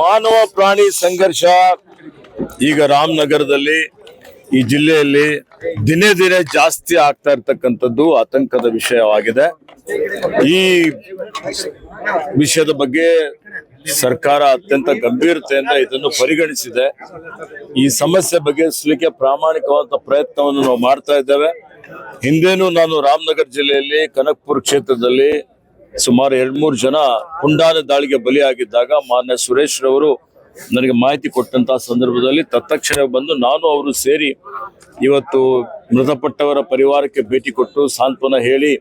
ಮಾನವ ಪ್ರಾಣಿ ಸಂಘರ್ಷ ಈಗ ರಾಮನಗರದಲ್ಲಿ ಈ ಜಿಲ್ಲೆಯಲ್ಲಿ ದಿನೇ ದಿನೇ ಜಾಸ್ತಿ ಆಗ್ತಾ ಇರ್ತಕ್ಕಂಥದ್ದು ಆತಂಕದ ವಿಷಯವಾಗಿದೆ. ಈ ವಿಷಯದ ಬಗ್ಗೆ ಸರ್ಕಾರ ಅತ್ಯಂತ ಗಂಭೀರತೆಯಿಂದ ಇದನ್ನು ಪರಿಗಣಿಸಿದೆ. ಈ ಸಮಸ್ಯೆ ಬಗೆಹರಿಸಲಿಕ್ಕೆ ಪ್ರಾಮಾಣಿಕವಾದ ಪ್ರಯತ್ನವನ್ನು ನಾವು ಮಾಡ್ತಾ ಇದ್ದೇವೆ. ಹಿಂದೇನು ನಾನು ರಾಮನಗರ ಜಿಲ್ಲೆಯಲ್ಲಿ ಕನಕ್ಪುರ ಕ್ಷೇತ್ರದಲ್ಲಿ ಸುಮಾರು ಎರಡ್ ಮೂರು ಜನ ಪುಂಡಾದ ದಾಳಿಗೆ ಬಲಿಯಾಗಿದ್ದಾಗ ಮಾನ್ಯ ಸುರೇಶ್ ರವರು ನನಗೆ ಮಾಹಿತಿ ಕೊಟ್ಟಂತಹ ಸಂದರ್ಭದಲ್ಲಿ ತತ್ಕ್ಷಣ ಬಂದು ನಾನು ಅವರು ಸೇರಿ ಇವತ್ತು ಮೃತಪಟ್ಟವರ ಪರಿವಾರಕ್ಕೆ ಭೇಟಿ ಕೊಟ್ಟು ಸಾಂತ್ವನ ಹೇಳಿ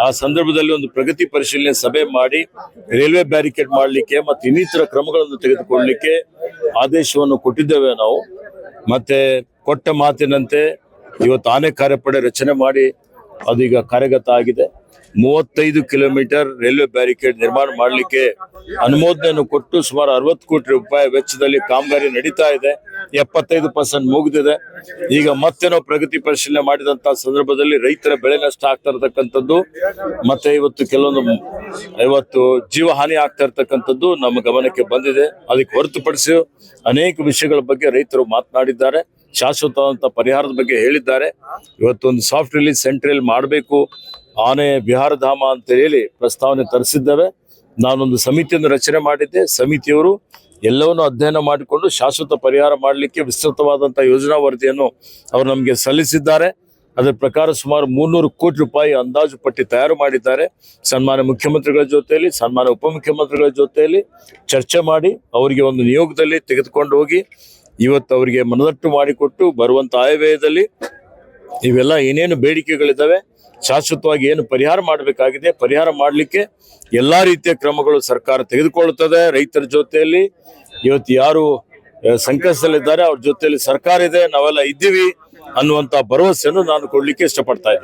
ಆ ಸಂದರ್ಭದಲ್ಲಿ ಒಂದು ಪ್ರಗತಿ ಪರಿಶೀಲನೆ ಸಭೆ ಮಾಡಿ ರೈಲ್ವೆ ಬ್ಯಾರಿಕೇಡ್ ಮಾಡಲಿಕ್ಕೆ ಮತ್ತು ಇನ್ನಿತರ ಕ್ರಮಗಳನ್ನು ತೆಗೆದುಕೊಳ್ಳಲಿಕ್ಕೆ ಆದೇಶವನ್ನು ಕೊಟ್ಟಿದ್ದೇವೆ ನಾವು. ಮತ್ತೆ ಕೊಟ್ಟ ಮಾತಿನಂತೆ ಇವತ್ತು ಆನೆ ಕಾರ್ಯಪಡೆ ರಚನೆ ಮಾಡಿ ಅದೀಗ ಕಾರ್ಯಗತ ಆಗಿದೆ ಮೂವತ್ತೈದು ಕಿಲೋಮೀಟರ್ ರೈಲ್ವೆ ಬ್ಯಾರಿಕೇಡ್ ನಿರ್ಮಾಣ ಮಾಡಲಿಕ್ಕೆ ಅನುಮೋದನೆಯನ್ನು ಕೊಟ್ಟು ಸುಮಾರು ಅರವತ್ತು ಕೋಟಿ ರೂಪಾಯಿ ವೆಚ್ಚದಲ್ಲಿ ಕಾಮಗಾರಿ ನಡೀತಾ ಇದೆ. ಎಪ್ಪತ್ತೈದು ಪರ್ಸೆಂಟ್ ಮುಗಿದಿದೆ. ಈಗ ಮತ್ತೆ ನಾವು ಪ್ರಗತಿ ಪರಿಶೀಲನೆ ಮಾಡಿದಂತಹ ಸಂದರ್ಭದಲ್ಲಿ ರೈತರ ಬೆಳೆ ನಷ್ಟ ಆಗ್ತಾ ಇರತಕ್ಕಂಥದ್ದು, ಮತ್ತೆ ಇವತ್ತು ಕೆಲವೊಂದು ಐವತ್ತು ಜೀವ ಹಾನಿ ಆಗ್ತಾ ಇರತಕ್ಕಂಥದ್ದು ನಮ್ಮ ಗಮನಕ್ಕೆ ಬಂದಿದೆ. ಅದಕ್ಕೆ ಹೊರತುಪಡಿಸಿ ಅನೇಕ ವಿಷಯಗಳ ಬಗ್ಗೆ ರೈತರು ಮಾತನಾಡಿದ್ದಾರೆ. ಶಾಶ್ವತವಾದಂತ ಪರಿಹಾರದ ಬಗ್ಗೆ ಹೇಳಿದ್ದಾರೆ. ಇವತ್ತೊಂದು ಸಾಫ್ಟ್ ರಿಲೀಸ್ ಸೆಂಟ್ರಲ್ ಮಾಡಬೇಕು. ಆನೆ ವಿಹಾರಧಾಮ ಅಂತ ಹೇಳಿ ಪ್ರಸ್ತಾವನೆ ತರಿಸಿದ್ದೇವೆ. ನಾನೊಂದು ಸಮಿತಿಯನ್ನು ರಚನೆ ಮಾಡಿದ್ದೆ. ಸಮಿತಿಯವರು ಎಲ್ಲವನ್ನು ಅಧ್ಯಯನ ಮಾಡಿಕೊಂಡು ಶಾಶ್ವತ ಪರಿಹಾರ ಮಾಡಲಿಕ್ಕೆ ವಿಸ್ತೃತವಾದಂಥ ಯೋಜನಾ ವರದಿಯನ್ನು ಅವರು ನಮಗೆ ಸಲ್ಲಿಸಿದ್ದಾರೆ. ಅದರ ಪ್ರಕಾರ ಸುಮಾರು ಮೂರ್ನೂರು ಕೋಟಿ ರೂಪಾಯಿ ಅಂದಾಜು ಪಟ್ಟಿ ತಯಾರು ಮಾಡಿದ್ದಾರೆ. ಸನ್ಮಾನ್ಯ ಮುಖ್ಯಮಂತ್ರಿಗಳ ಜೊತೆಯಲ್ಲಿ, ಸನ್ಮಾನ್ಯ ಉಪಮುಖ್ಯಮಂತ್ರಿಗಳ ಜೊತೆಯಲ್ಲಿ ಚರ್ಚೆ ಮಾಡಿ ಅವರಿಗೆ ಒಂದು ನಿಯೋಗದಲ್ಲಿ ತೆಗೆದುಕೊಂಡು ಹೋಗಿ ಇವತ್ತು ಅವರಿಗೆ ಮನದಟ್ಟು ಮಾಡಿಕೊಟ್ಟು ಬರುವಂತ ಆಯವ್ಯಯದಲ್ಲಿ ಇವೆಲ್ಲ ಏನೇನು ಬೇಡಿಕೆಗಳಿದ್ದಾವೆ, ಶಾಶ್ವತವಾಗಿ ಏನು ಪರಿಹಾರ ಮಾಡಬೇಕಾಗಿದೆ, ಪರಿಹಾರ ಮಾಡಲಿಕ್ಕೆ ಎಲ್ಲಾ ರೀತಿಯ ಕ್ರಮಗಳು ಸರ್ಕಾರ ತೆಗೆದುಕೊಳ್ಳುತ್ತದೆ ರೈತರ ಜೊತೆಯಲ್ಲಿ. ಇವತ್ತು ಯಾರು ಸಂಕಷ್ಟದಲ್ಲಿದ್ದಾರೆ, ಅವ್ರ ಜೊತೆಯಲ್ಲಿ ಸರ್ಕಾರ ಇದೆ, ನಾವೆಲ್ಲ ಇದ್ದೀವಿ ಅನ್ನುವಂತ ಭರವಸೆಯನ್ನು ನಾನು ಕೊಡ್ಲಿಕ್ಕೆ ಇಷ್ಟಪಡ್ತಾ ಇದ್ದೀನಿ.